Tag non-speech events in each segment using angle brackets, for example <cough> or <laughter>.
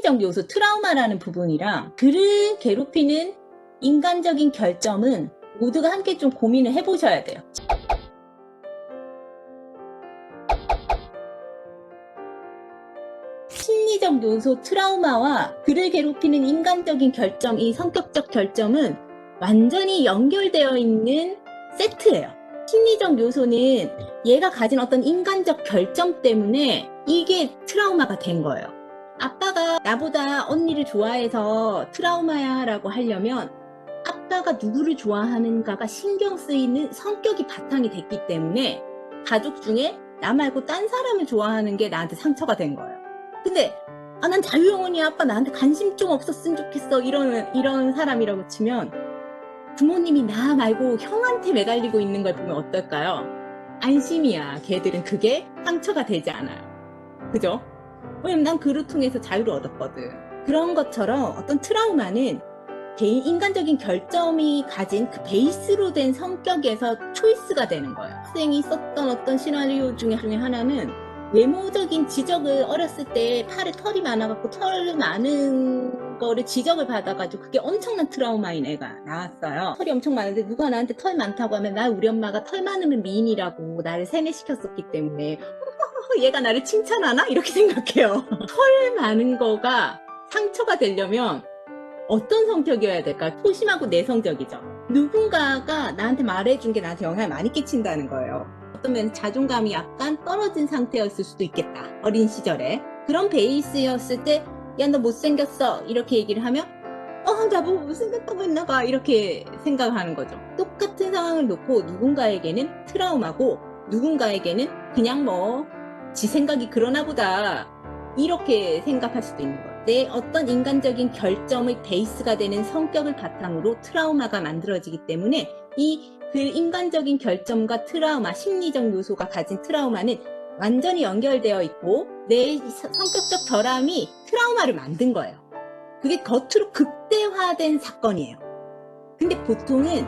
심리적 요소 트라우마라는 부분이랑 그를 괴롭히는 인간적인 결점은 모두가 함께 좀 고민을 해보셔야 돼요. 심리적 요소 트라우마와 그를 괴롭히는 인간적인 결점, 이 성격적 결점은 완전히 연결되어 있는 세트예요. 심리적 요소는 얘가 가진 어떤 인간적 결점 때문에 이게 트라우마가 된 거예요. 아빠가 나보다 언니를 좋아해서 트라우마야 라고 하려면 아빠가 누구를 좋아하는가가 신경 쓰이는 성격이 바탕이 됐기 때문에 가족 중에 나 말고 딴 사람을 좋아하는 게 나한테 상처가 된 거예요. 근데 아, 난 자유영혼이야. 아빠 나한테 관심 좀 없었으면 좋겠어. 이런, 이런 사람이라고 치면 부모님이 나 말고 형한테 매달리고 있는 걸 보면 어떨까요? 안심이야. 걔들은 그게 상처가 되지 않아요. 그죠? 왜냐면 난 그를 통해서 자유를 얻었거든. 그런 것처럼 어떤 트라우마는 개인 인간적인 결점이 가진 그 베이스로 된 성격에서 초이스가 되는 거예요. 학생이 썼던 어떤 시나리오 중에 하나는 외모적인 지적을 어렸을 때 팔에 털이 많아갖고 털 많은 거를 지적을 받아가지고 그게 엄청난 트라우마인 애가 나왔어요. 털이 엄청 많은데 누가 나한테 털 많다고 하면 나 우리 엄마가 털 많으면 미인이라고 나를 세뇌시켰었기 때문에 <laughs> 얘가 나를 칭찬하나? 이렇게 생각해요. <laughs> 털 많은 거가 상처가 되려면 어떤 성격이어야 될까? 소심하고 내성적이죠. 누군가가 나한테 말해준 게 나한테 영향을 많이 끼친다는 거예요. 어떤 면은 자존감이 약간 떨어진 상태였을 수도 있겠다. 어린 시절에. 그런 베이스였을 때, 야, 너 못생겼어. 이렇게 얘기를 하면, 어, 나뭐 못생겼다고 했나 봐. 이렇게 생각하는 거죠. 똑같은 상황을 놓고 누군가에게는 트라우마고, 누군가에게는 그냥 뭐, 지 생각이 그러나 보다. 이렇게 생각할 수도 있는 거예요. 내 어떤 인간적인 결점의 베이스가 되는 성격을 바탕으로 트라우마가 만들어지기 때문에 이 그 인간적인 결점과 트라우마, 심리적 요소가 가진 트라우마는 완전히 연결되어 있고 내 서- 성격적 결함이 트라우마를 만든 거예요. 그게 겉으로 극대화된 사건이에요. 근데 보통은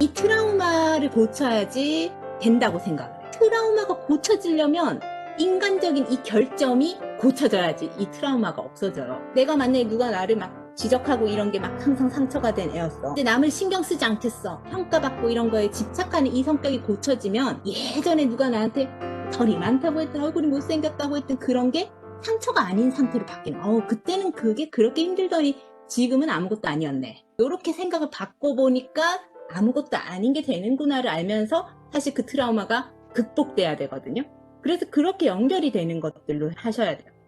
이 트라우마를 고쳐야지 된다고 생각을 해요. 트라우마가 고쳐지려면 인간적인 이 결점이 고쳐져야지 이 트라우마가 없어져요. 내가 만약에 누가 나를 막 지적하고 이런 게 막 항상 상처가 된 애였어. 근데 남을 신경 쓰지 않겠어. 평가받고 이런 거에 집착하는 이 성격이 고쳐지면 예전에 누가 나한테 털이 많다고 했던 얼굴이 못생겼다고 했던 그런 게 상처가 아닌 상태로 바뀌는. 어, 그때는 그게 그렇게 힘들더니 지금은 아무것도 아니었네. 이렇게 생각을 바꿔보니까 아무것도 아닌 게 되는구나를 알면서 사실 그 트라우마가 극복돼야 되거든요. 그래서 그렇게 연결이 되는 것들로 하셔야 돼요.